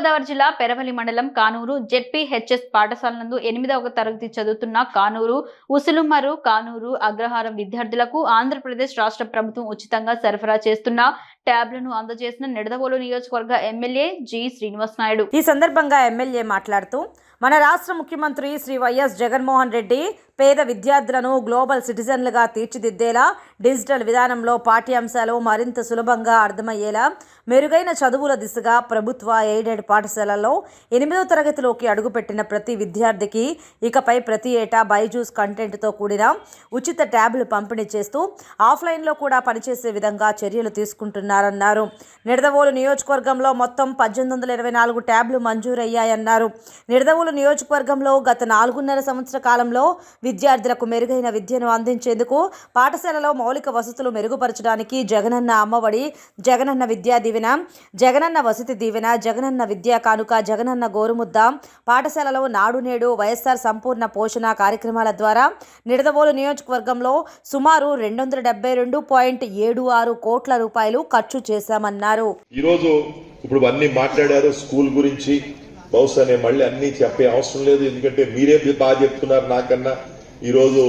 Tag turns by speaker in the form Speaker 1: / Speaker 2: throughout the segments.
Speaker 1: తూర్పుగోదావరి జిల్లా పెరవలి మండలం Kanuru ZP HS పాఠశాల నందు ఎనిమిదవ తరగతి చదువుతున్న కానూరు ఉసులుమరు కానూరు అగ్రహారం విద్యార్థులకు ఆంధ్రప్రదేశ్ రాష్ట్ర ప్రభుత్వం ఉచితంగా సరఫరా చేస్తున్న ట్యాబ్లను అందజేసిన నిడదవోలు నియోజకవర్గ ఎమ్మెల్యే జి శ్రీనివాస్ నాయుడు.
Speaker 2: ఈ సందర్భంగా ఎమ్మెల్యే మాట్లాడుతూ మన రాష్ట్ర ముఖ్యమంత్రి శ్రీ వైఎస్ జగన్మోహన్ రెడ్డి పేద విద్యార్థులను గ్లోబల్ సిటిజన్లుగా తీర్చిదిద్దేలా డిజిటల్ విధానంలో పాఠ్యాంశాలు మరింత సులభంగా అర్థమయ్యేలా మెరుగైన చదువుల దిశగా ప్రభుత్వ ఎయిడెడ్ పాఠశాలల్లో ఎనిమిదో తరగతిలోకి అడుగుపెట్టిన ప్రతి విద్యార్థికి ఇకపై ప్రతి ఏటా బైజూస్ కంటెంట్తో కూడిన ఉచిత ట్యాబ్లు పంపిణీ చేస్తూ ఆఫ్లైన్లో కూడా పనిచేసే విధంగా చర్యలు తీసుకుంటున్నారు. చేస్తున్నారన్నారు. నిడదవోలు నియోజకవర్గంలో మొత్తం పద్దెనిమిది వందల ఇరవై నాలుగు ట్యాబ్లు మంజూరయ్యాయన్నారు. నిడదవోలు నియోజకవర్గంలో గత నాలుగున్నర సంవత్సర కాలంలో విద్యార్థులకు మెరుగైన విద్యను అందించేందుకు పాఠశాలలో మౌలిక వసతులు మెరుగుపరచడానికి జగనన్న అమ్మఒడి జగనన్న విద్యా దీవెన జగనన్న వసతి దీవెన జగనన్న విద్యా కానుక జగనన్న గోరుముద్ద పాఠశాలలో నాడు నేడు వైఎస్ఆర్ సంపూర్ణ పోషణ కార్యక్రమాల ద్వారా నిడదవోలు నియోజకవర్గంలో సుమారు రెండు వందల డెబ్బై రెండు పాయింట్ ఏడు ఆరు కోట్ల రూపాయలు ఖర్చు చేశామన్నారు.
Speaker 3: ఈరోజు ఇప్పుడు అన్ని మాట్లాడారు స్కూల్ గురించి. బహుశా నేను మళ్ళీ అన్ని చెప్పే అవసరం లేదు ఎందుకంటే మీరే బాగా చెప్తున్నారు నాకన్నా. ఈరోజు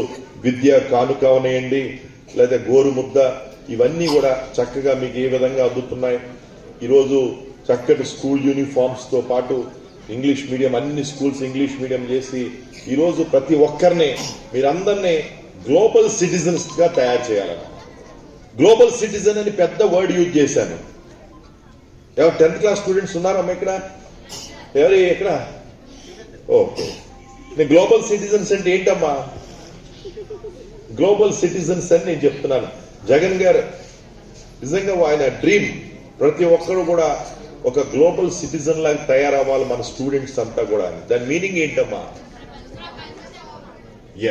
Speaker 3: విద్య కానుక అవనేయండి లేదా గోరుముద్ద ఇవన్నీ కూడా చక్కగా మీకు ఏ విధంగా అందుతున్నాయి. ఈరోజు చక్కటి స్కూల్ యూనిఫామ్స్తో పాటు ఇంగ్లీష్ మీడియం అన్ని స్కూల్స్ ఇంగ్లీష్ మీడియం చేసి ఈరోజు ప్రతి ఒక్కరిని మీరందరినీ గ్లోబల్ సిటిజన్స్గా తయారు చేయాలన్న. గ్లోబల్ సిటిజన్ అని పెద్ద వర్డ్ యూజ్ చేశాను. ఎవరు టెన్త్ క్లాస్ స్టూడెంట్స్ ఉన్నారమ్మా ఇక్కడ? ఎవరు ఇక్కడ? ఓకే నేను గ్లోబల్ సిటిజన్స్ అంటే ఏంటమ్మా? గ్లోబల్ సిటిజన్స్ అని నేను చెప్తున్నాను. జగన్ గారు నిజంగా ఆయన డ్రీమ్ ప్రతి ఒక్కరు కూడా ఒక గ్లోబల్ సిటిజన్ లాగా తయారవ్వాలి మన స్టూడెంట్స్ అంతా కూడా. దాని మీనింగ్ ఏంటమ్మా?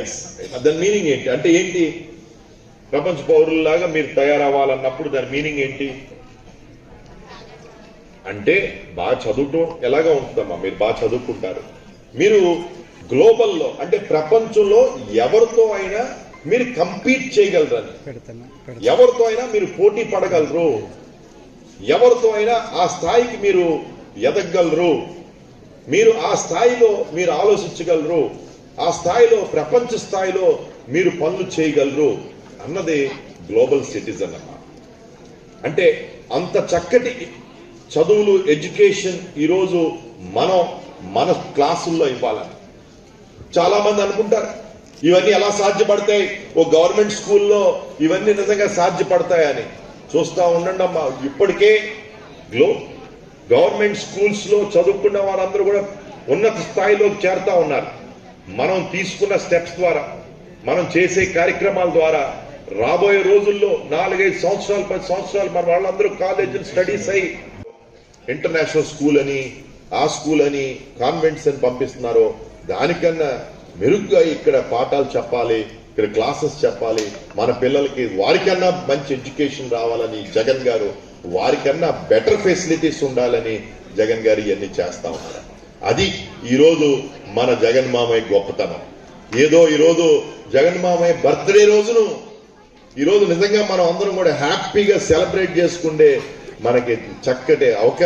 Speaker 3: ఎస్ దాని మీనింగ్ ఏంటి? అంటే ఏంటి? ప్రపంచ పౌరుల్లాగా మీరు తయారవ్వాలన్నప్పుడు దాని మీనింగ్ ఏంటి? అంటే బాగా చదువుటం ఎలాగా ఉంటుందమ్మా? మీరు బాగా చదువుకుంటారు. మీరు గ్లోబల్లో అంటే ప్రపంచంలో ఎవరితో అయినా మీరు కంపీట్ చేయగలరని. ఎవరితో అయినా మీరు పోటీ పడగలరు. ఎవరితో అయినా ఆ స్థాయికి మీరు ఎదగగలరు మీరు ఆ స్థాయిలో మీరు ఆలోచించగలరు. ఆ స్థాయిలో ప్రపంచ స్థాయిలో మీరు పనులు చేయగలరు. అన్నది గ్లోబల్ సిటిజన్ అన్నమాట అంటే అంత చక్కటి చదువులు ఎడ్యుకేషన్ ఈరోజు మనం మన క్లాసుల్లో ఇవ్వాలని. చాలా మంది అనుకుంటారు ఇవన్నీ ఎలా సాధ్యపడతాయి? ఓ గవర్నమెంట్ స్కూల్లో ఇవన్నీ నిజంగా సాధ్యపడతాయని. చూస్తూ ఉండండి అమ్మా ఇప్పటికే గ్లో గవర్నమెంట్ స్కూల్స్లో చదువుకున్న వారందరూ కూడా ఉన్నత స్థాయిలోకి చేరుతా ఉన్నారు. మనం తీసుకున్న స్టెప్స్ ద్వారా మనం చేసే కార్యక్రమాల ద్వారా రాబోయే రోజుల్లో నాలుగైదు సంవత్సరాలు పది సంవత్సరాలు మన వాళ్ళందరూ కాలేజీలు స్టడీస్ అయ్యి ఇంటర్నేషనల్ స్కూల్ అని ఆ స్కూల్ అని కాన్వెంట్స్ అని పంపిస్తున్నారో దానికన్నా మెరుగ్గా ఇక్కడ పాఠాలు చెప్పాలి ఇక్కడ క్లాసెస్ చెప్పాలి. మన పిల్లలకి వారికన్నా మంచి ఎడ్యుకేషన్ రావాలని జగన్ గారు వారికన్నా బెటర్ ఫెసిలిటీస్ ఉండాలని జగన్ గారు ఇవన్నీ చేస్తా ఉన్నారు. అది ఈరోజు మన జగన్ మామయ్య గొప్పతనం. ఏదో ఈరోజు జగన్ మామయ్య బర్త్డే రోజును ఈరోజు నిజంగా మనం అందరం కూడా హ్యాపీగా సెలబ్రేట్ చేసుకుంటే మనకి చక్కటి అవకాశం